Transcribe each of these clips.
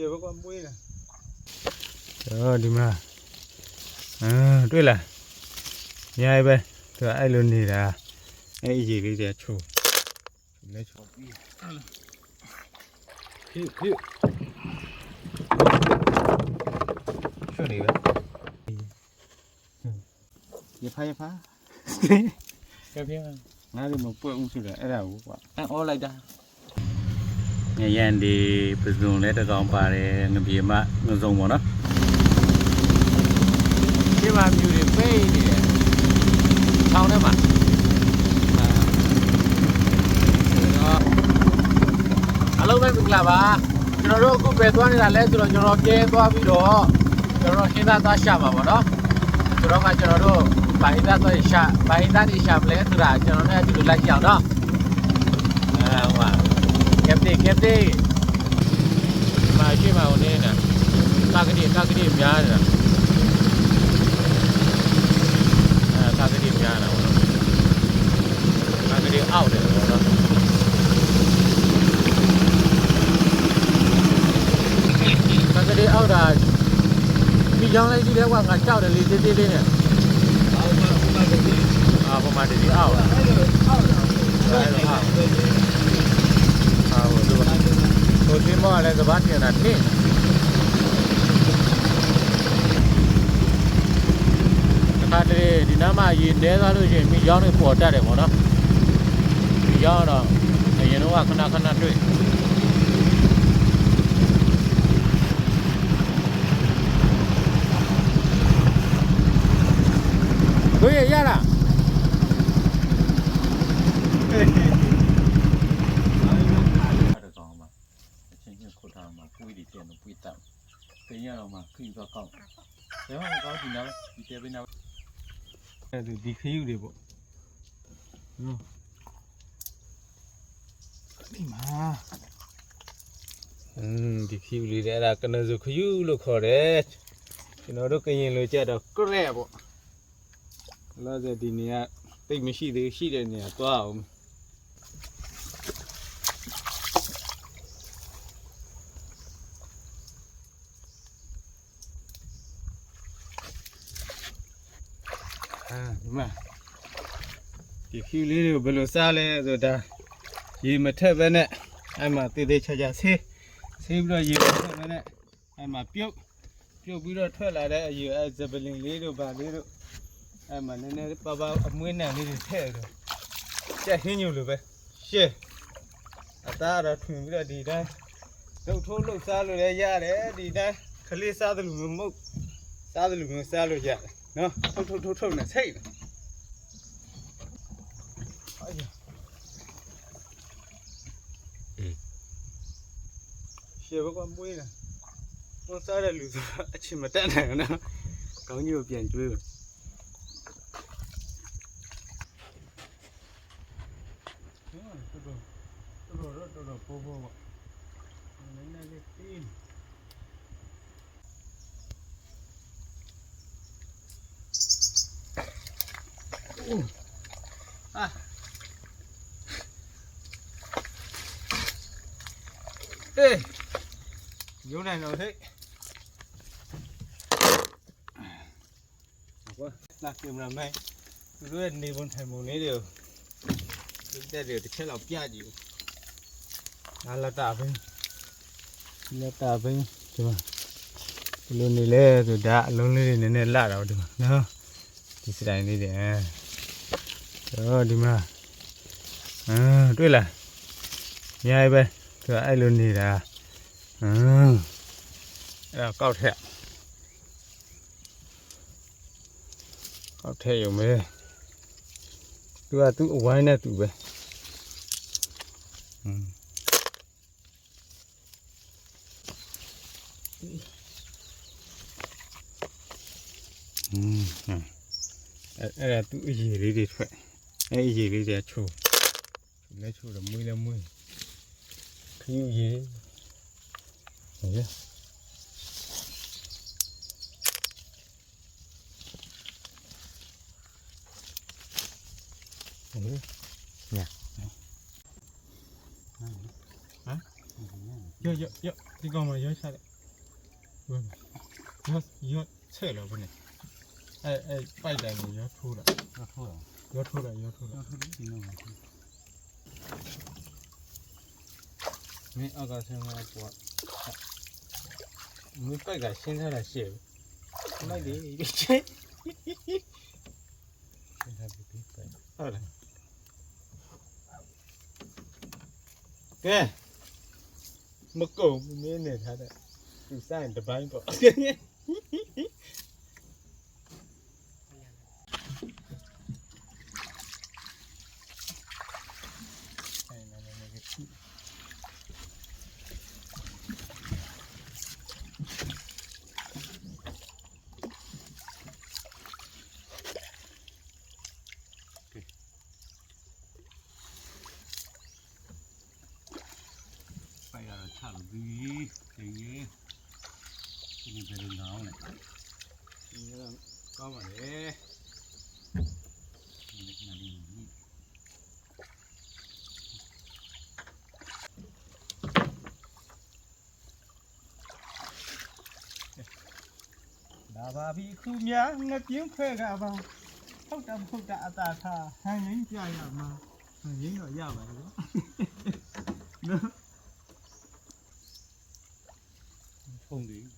ရှေ့ဘက်ကမွေးလားအော်ဒီမှာအာတွေ့လားညိုင်ပဲသူကအဲ့လိုနေတာအဲ့အကြီးလေးတွေချိုးလက်ချိုးပြီးဖြူဖြူရှုနေပဲရဖာရဖာကဲပြန်ငါတို့မပွက်ဦးဆိုတာအဲ့ဒါကိုကွာအော်လိုက်တာ ငရန်ဒီပစုံလဲတကောင်ပါတယ်ငပြေမငစုံပေါ့နော်ဒီမှာမြူတွေပိတ်နေတယ်ထောင်းထဲမှာအလုံးပဲမင်္ဂလာပါကျွန်တော်တို့အခုပဲသွားနေတာလဲဆိုတော့ကျွန်တော်ပြဲသွားပြီးတော့ကျွန်တော်ဟင်းသားသွားရှာမှာပေါ့နော်ကျွန်တော်ကကျွန်တော်တို့ဘိုင်းသားသွားရှာဘိုင်းသားတွေရှာမလဲဆိုတာကျွန်တော်လည်းအတူတူလိုက်ကြအောင်နော်အဲဟို မှာကက်ပတင်ကက်ပတင်မရှိမှာဝင်နေတာကာကတိကာကတိများနေတာအဲကာကတိများတာပေါ့နော်ကာကတိအောက်တယ်ပေါ့နော်ကာကတိအောက်တာဒီကြောင်လေးကြီးတဲ့ကွာငါကြောက်တယ်လေတေးသေးလေးနဲ့အာပုံမှန်တည်းအောက်တာအဲ့လိုအောက်တာအဲ့လိုအောက်အာဟိုဒီမှာ ဟိုဒီမောလည်းကဘာတင်တာတင်းတစ်ခါတည်းဒီနားမှာရေတဲသွားလို့ရှိရင်မိကြောင်းတွေပေါ်တတ်တယ်ပေါ့နော်မိကြောင်းတော့အရင်တော့ခဏခဏတွေ့တို့ရရလား အဲ့ဒါကောင်မှာအချင်းချင်းခုတ်ထားမှာပွေးတွေပြန်တော့ပွေးတက်ပင်ရတော့မှခရီးတော့ကောက် တယ်ဘာမှမကောင်းဒီနောက်ဒီတဲပင်နောက်အဲ့ဒါဒီခယူတွေပေါ့နော်ဒီမှာอืมဒီခယူလေးတွေအဲ့ဒါကနဇုခယူလို့ခေါ်တယ်ကျွန်တော်တို့ကရင်လိုကြတော့ကရဲပေါ့လာစဒီနေရာတိတ်မရှိသေးရှိတဲ့နေရာသွားအောင်အာ ဒီမှာဒီခယူလေးတွေကိုဘယ်လိုစားလဲဆိုတာရေမထက်ပဲနဲ့အဲ့မှာတေးသေးချာချာဆေးဆေးပြီးတော့ရေမထက်ပဲနဲ့အဲ့မှာပြုတ်ပြုတ်ပြီးတော့ထွက်လာတဲ့အရေအဲ့ဇပလင်လေးတို့ဗာလေးတို့အဲ့မှာနည်းနည်းပါပါအမွှေးနံလေးတွေထည့်တော့ကြက်ဟင်းညိုလိုပဲရှေ့အသားတော့ထွင်ပြီးတော့ဒီတိုင်းလှုပ်ထိုးလှုပ်စားလို့လည်းရတယ်ဒီတိုင်းခလေးစားတယ်လို့မဟုတ်စားတယ်လို့မျိုးစားလို့ရတယ်နော်ထုတ်ထုတ်ထုတ်ထုတ်နဲ့ဆိတ်တယ်အဲ့ဒါ ရှေ့ဘက်ကမွေးလားဘုံစားတဲ့လူဆိုတော့အချင်းမတက်နိုင်ဘူးနော်ကောင်းကြီးကိုပြန်ကျွေးပါတော်တော်တော်တော်တော်ပေါ်ပေါ်ပါနည်းနည်းလေး တင်း Ê, vô này rồi thế. Quá, lạc tìm làm này. Rồi đi bốn thầy một nấy đều. Chúng ta đều thì chết lọc ra gì. À là tả vinh. Là tả vinh. Chứ mà. Luôn đi lê rồi đã luôn đi nên nên lạ đâu được. Đó. Thì sẽ đánh đi để. Đó đi mà. À, တွေ့လား။ညိုင်ပဲ။သူကအဲ့လိုနေတာ။ ဟမ်။အဲ့ဒါကောက်ထက်။ကောက်ထက်ရုံပဲ။သူကသူ့အဝိုင်းနဲ့သူပဲ။ဟမ်။ဟမ်။အဲ့အဲ့ဒါသူ့အရည်လေးတွေထွက်။အဲ့အရည်လေးတွေကချိုး။လက်ချိုးတော့မွေးလည်းမွေးခယူရေ ဟဲ့ဟဲ့ညာဟမ်ဟမ်ရောရောရောဒီကောင်မရောချတယ်ဘယ်ရောရောဆဲလို့ဘယ်နဲ့အဲအဲပိုက်တယ်ကိုရောထိုးတာတော့ထိုးအောင် ရောထိုးတာရောထိုးတာ ဒီနော် မင်းအကဆင်းမှာပေါ့မင်းပိုက်ကရှင်းထားတာရှေ့လိုက်တယ်ရှင်းရှင်းထားပြီပြီပိုက်ဟုတ်လားကဲမကုံမင်းနဲ့ထားတဲ့သူဆိုင်တပိုင်းပေါ့ ဒီနေ့ဘယ်လိုလောင်းလဲဒီနေ့ကောင်းပါလေဒီနေ့နာရီဒါပါပြီခုများငပြင်းခွဲကပါဟုတ်တာမဟုတ်တာအသာသာဟန်ရင်းပြရမှာဟန်ရင်းတော့ရပါရဲ့နော်ဖုန်တယ်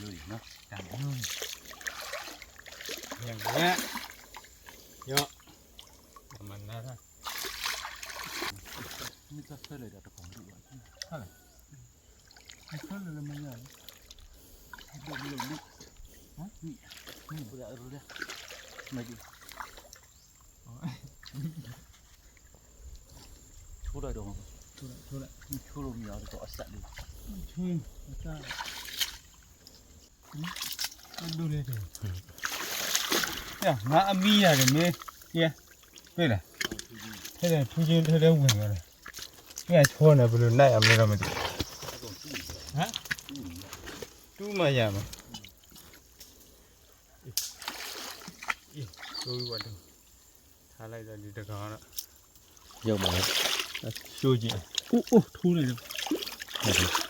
เลยเนาะตามนู้นอย่างเงี้ยเยอะประมาณนั้นนะนี่จะเท่เลยเดี๋ยวจะของดีกว่าเท่าไหร่เท่าเรลยมันใหญ่เดี๋ยวมันลุกฮะนี่นี่เดี๋ยวเดี๋ยวมาดิ出来的吗？出来，出来。你出了没有？这个二十六。嗯，二十。 လူလေးတယ်။ကြာငါအမီးရတယ်မင်း။ကြာတွေ့လား။ထဲထဲထူးချင်းထဲထဲဝင်သွားတယ်။ကြာချောနေဘယ်လိုနိုင်အောင်လဲတော့မသိ။ဟမ်။တူးမရမှာ။အေးတို့ဝတ်တယ်။ထားလိုက်တော့ဒီတကောင်တော့ရုပ်ပါလား။ရှိုးကြည့်။အိုးအိုးထိုးနေတယ်။ဟုတ်ပြီ။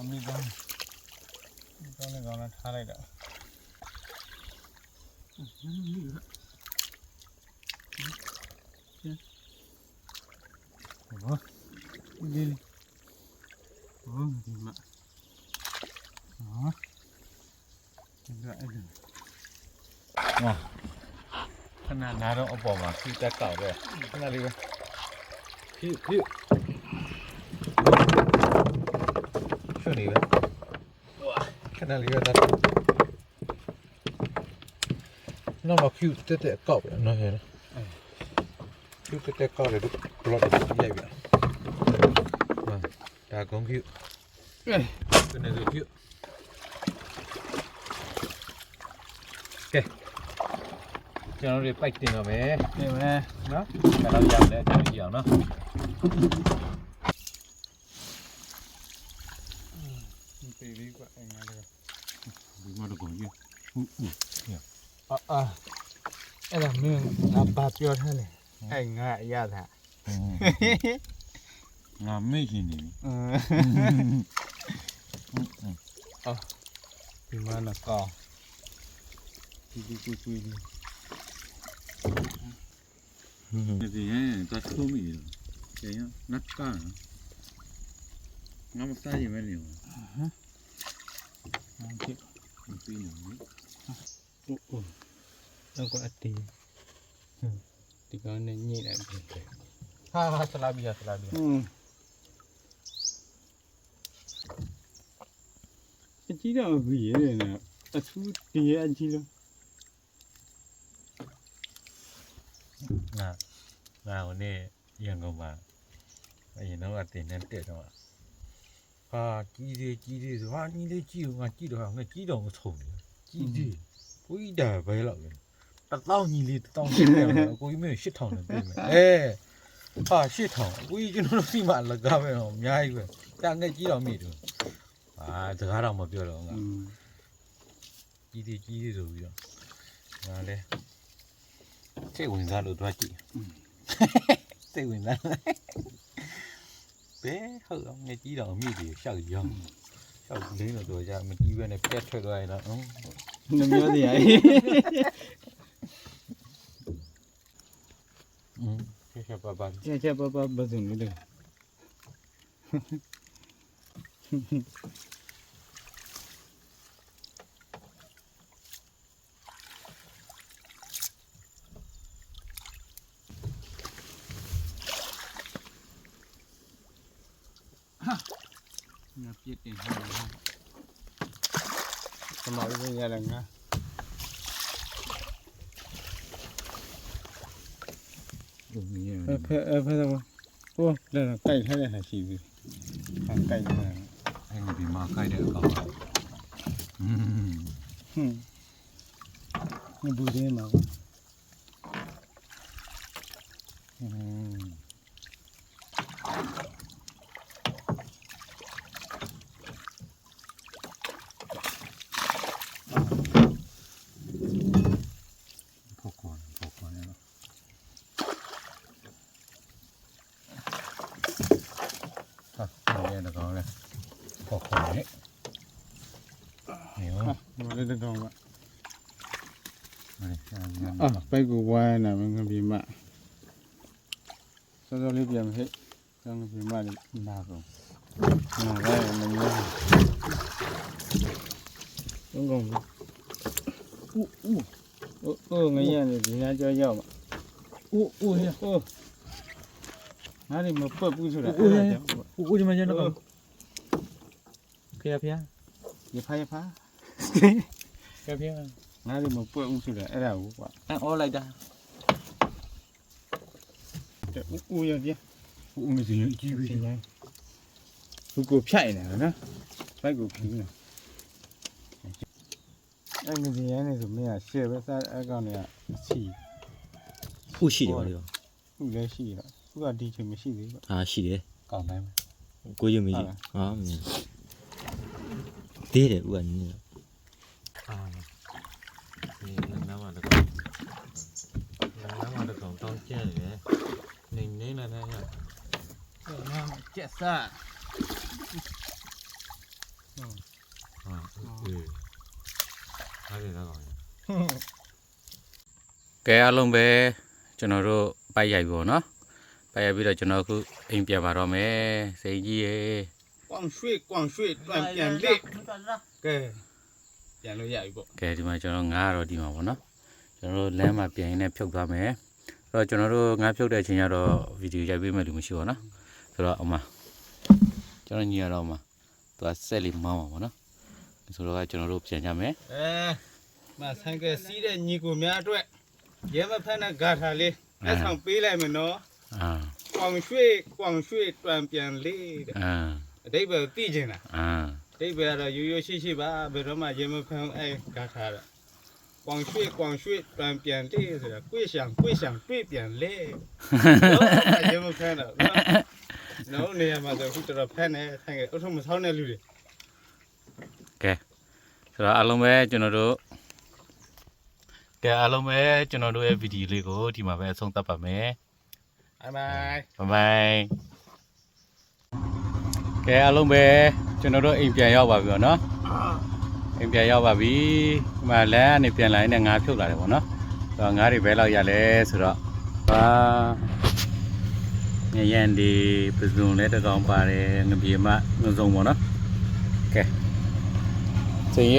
အမိကောင်းဒီကောင်နဲ့ကောင်နဲ့ထားလိုက်တော့နည်းနည်းလေးဟာဟောဒီဟောဒီမှာဟာဒီကအဲ့ဒါခဏနာတော့အပေါ်မှာစီတက်ကောက်ပဲခဏလေးပဲဖြူဖြူ ရှုနေပဲခဏလေးပဲတက်နော်တော့ဖြူတက်တက်ကောက်ပဲနော်ဟဲ့ဖြူတက်တက်ကောက်တယ်ဘလော့ရိုက်ပြီဒါကုန်းဖြူအေးကနေဆိုဖြူကဲကျွန်တော်တို့ပိုက်တင်တော့မယ်ဒီမဲ့နော်ဘယ်တော့ရမလဲကျွန်တော်ကြည့်အောင်နော် ပြေးပြီးကွအဲ့ငါလေး ဒီမှာတော့ကို ကြီးဟုတ်ဟုတ်အာအာအဲ့ဒါမင်းငါဘာပြောထားလဲအဲ့ငါရတာငါမေ့ရှင်နေပြီอืมဒီမှာနကောဒီဒီကူကူဒီဒီရင်ကတ်ထုံးမိတယ်ကျန်ရန တ်ကငါမစားရင်မနေဘူးဟုတ်ကဲ့ပြီးနေပြီအိုးအိုးတော့ကအတီးဒီကောင်နဲ့ညိလိုက်ပြီဟာဟာဆလာဘီယာဆလာဘီယာอืมအကြီးတော့ကြီးရဲနေအထူးတည်းအကြီးလို့ငါငါဟိုနေ့ရန်ကုန်မှာအရင်တော့အတင်နဲ့တက်တော့ဟာကြီးသေးကြီးသေးဆိုဟာညီလေးကြည့်ဦးငါကြည့်တော့ငါကြည့်တော့မထုံဘူး ကြီးသေးကိုကြီးတာဘယ်လောက်လဲတတောင်းညီလေးတတောင်းရှင်းတယ်ကိုကြီးမင်း8000နဲ့ပြင်မယ်အဲဟာ8000ကိုကြီးကျွန်တော်တို့ဒီမှာလကားပဲတော့အများကြီးပဲတာငက်ကြီးတော့မိတယ်ဟာစကားတော့မပြောတော့ငါ อืม ကြီးသေးကြီးသေးဆိုပြီးတော့ငါလဲစိတ်ဝင်စားလို့တွားကြည့်စိတ်ဝင်စားဘယ်ဟုတ်တော့ငါကြီးတော့အမိကြီးရှောက်ရောင်းရှောက်လင်းတော့တော့じゃမကြီးပဲနဲ့ပြတ်ထွက်သွားရင် တော့ဟုတ်နှမျိုးစီရอืมဆက်ဆက်ပါပါချက်ချက်ပပဘဇုံလေး ငါပြစ်တင်ဟောတာသ မအရင်းရလည်းငါလူကြီးရဖဲဖဲဖဲတော့ဟိုလည်းကြိုက်ထားတဲ့ဟာရှိပြီဟာကြိုက်တယ်အဲ့ဒီမှာခိုက်တဲ့အကောင်อืมဟွန်းငါဘူးသေးမှာကွာ 这个弯哪能能比迈？稍稍离边些，刚刚比迈的辛苦。老公，呜呜，哦哦，没样子，你那叫叫嘛？呜呜，哦，哪里没拨不出来？哎呀，拨不出来那个。看呀，漂亮，一拍一拍，对，漂亮。 ငါးတွေမပွက်ဦးဆိုတာအဲ့ဒါကိုကွာအန်အော်လိုက်တာတဲ့ဦးဦးရပြဦးမစင်ကြီးပြီဘူးကိုဖြိုက်နေတာနော်ဘိုက်ကိုဖြူးနေတာအဲ့ငစီရနေဆိုမင်းကရှေ့ပဲစားအကောင်တွေကအစီဖူးရှိတယ်ဗောလေဖူးလည်းရှိရဖူးကဒီချိန်မရှိသေးဘူးဟာရှိတယ်ကောင်းနိုင်မယ်ကိုရုံမကြီးဟာမင်းသေးတယ်ဦးကနင်းတော့အာ ကျက်တယ်နေနေနဲ့နဲ့ရက်ဆက်ငါကျက်စားဟုတ်ဟုတ်အေးအားရတော့ကောင်းရကဲအလုံးပဲကျွန်တော်တို့ပိုက်ရိုက်ပေါ့နော်ပိုက်ရိုက်ပြီးတော့ကျွန်တော်အခုအိမ်ပြန်ပါတော့မယ်စိန်ကြီးရေကွန်ရွှေကွန်ရွှေတွန်ပြန်လေကဲပြန်လို့ရပြီပေါ့ကဲဒီမှာကျွန်တော်ငါးတော့ဒီမှာပေါ့နော်ကျွန်တော်တို့လမ်းမှာပြန်ရင်းနဲ့ဖြုတ်သွားမယ် တော့ကျွန်တော်တို့ငားဖြုတ်တဲ့အချိန်ကျတော့ဗီဒီယိုရိုက်ပေးမယ်လို့မရှိပါဘူးနော်ဆိုတော့အမကျွန်တော်ညီရတော့အမသူကဆက်လေးမောင်းပါပေါ့နော်ဆိုတော့ကကျွန်တော်တို့ပြန်ကြမယ်အဲမဆိုင်ကစီးတဲ့ညီကိုများအတွက်ရဲမဖက်နဲ့ဂါထာလေးလက်ဆောင်ပေးလိုက်မယ်နော်အာကွန်ရွှေ့ကွန်ရွှေ့တွန်ပြန်လေတဲ့အာအတိတ်ပဲသိကျင်တာအာအတိတ်ပဲကတော့ရိုးရိုးရှိရှိပါဘယ်တော့မှရဲမဖက်အဲဂါထာတော့ ကွန်ရွှေ့ကွန်ရွှေ့တွန်ပြန်လေဆိုတာကိုယ့်ရှံကိုယ့်ရှံတွေ့ပြန်လေတော့ရဲမဖက်တော့နော်နေရာမှာဆိုခုတော်ဖက်နေဆိုင်ကအုတ်ထုံမဆောင်းတဲ့လူတွေဆိုတော့အားလုံးပဲကျွန်တော်တို့ကဲအားလုံးပဲကျွန်တော်တို့ရဲ့ဗီဒီယိုလေးကိုဒီမှာပဲအဆုံးသတ်ပါမယ်ဘိုင်ဘိုင်ဘိုင်ဘိုင်ကဲအားလုံးပဲကျွန်တော်တို့အိမ်ပြန်ရောက်ပါပြီပေါ့နော် အိမ်ပြန်ရောက်ပါပြီဒီမှာလမ်းကနေပြန်လာရင်လည်းငါးဖြုတ်လာတယ်ပေါ့နော်ဆိုတော့ငါးတွေဘယ်လောက်ရလဲဆိုတော့ဟာညရန်ဒီပဇွန်လည်းတစ်ကောင်ပါတယ်ငပြေမငစုံပေါ့နော်ကဲစင်ရ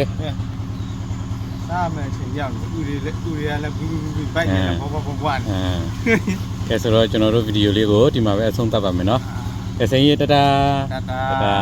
စားမယ်အချိန်ရောက်ပြီဥတွေလည်းဥတွေကလည်းဘူးဘူးဘူးဘိုက်နေဘောဘောဘောဘောနေအဲကဲဆိုတော့ကျွန်တော်တို့ဗီဒီယိုလေးကိုဒီမှာပဲအဆုံးသတ်ပါမယ်နော်ကဲစင်ရတတာတာတာတတာ